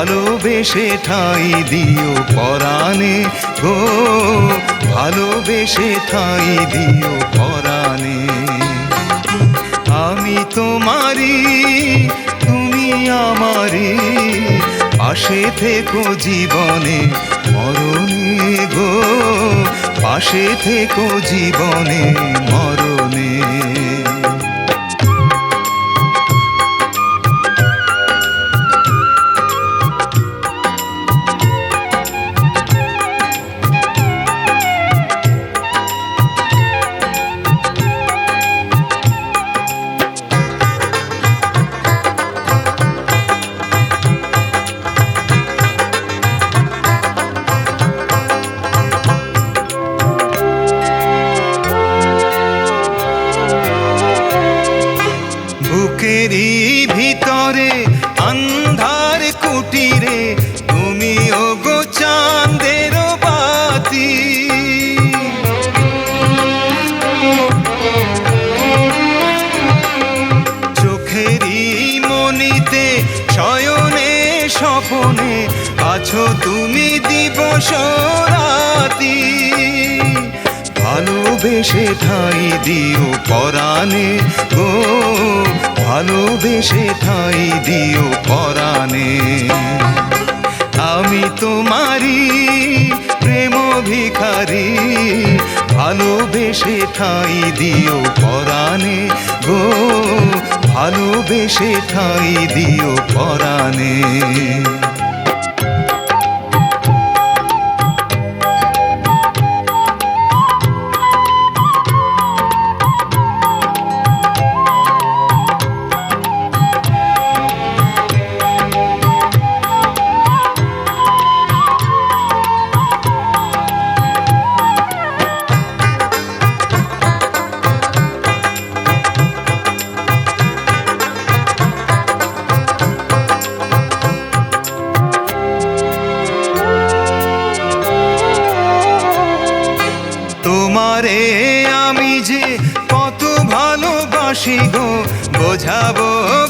ভালোবেসে ঠাই দিও পরাণে গো ভালোবেসে ঠাই দিও পরাণে। আমি তোমারি তুমি আমারি পাশে থেকো জীবনে মরণে গো, পাশে থেকো জীবনে মরণে তুমি দিবস রাতি ভালোবেসে ঠাই দিও পরাণে গো। ভালোবেসে ঠাই দিও পরাণে। আমি তোমারি প্রেম ভিখারি। ভালোবেসে ঠাই দিও পরাণে গো। ভালোবেসে ঠাই দিও পরাণে। তোমারে আমি যে কত ভালোবাসি গো, বোঝাবো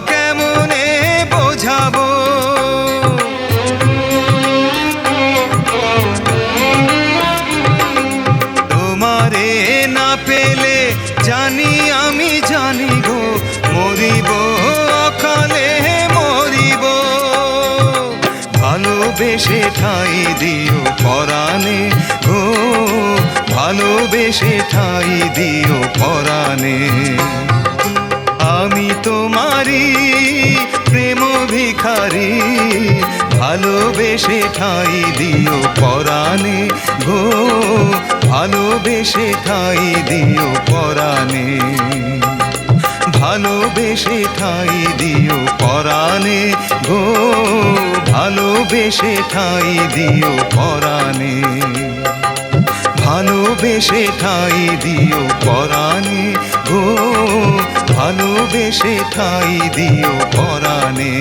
কেমনে, বোঝাবো? তোমারে না পেলে জানি আমি জানি গো, মরিব অকালে, মরিব। ভালোবেসে ঠাই দিও পরাণে গো ভালোবেসে ঠাই দিও পরাণে। আমি তোমারি প্রেম ভিখারি, ভালোবেসে ঠাই দিও পরাণে গো। ভালোবেসে ঠাই দিও পরাণে, ভালোবেসে ঠাই দিও পরাণে গো। ভালোবেসে ঠাই দিও পরাণে। ভালোবেসে ঠাই দিও পরাণে গো ভালোবেসে ঠাই দিও পরাণে।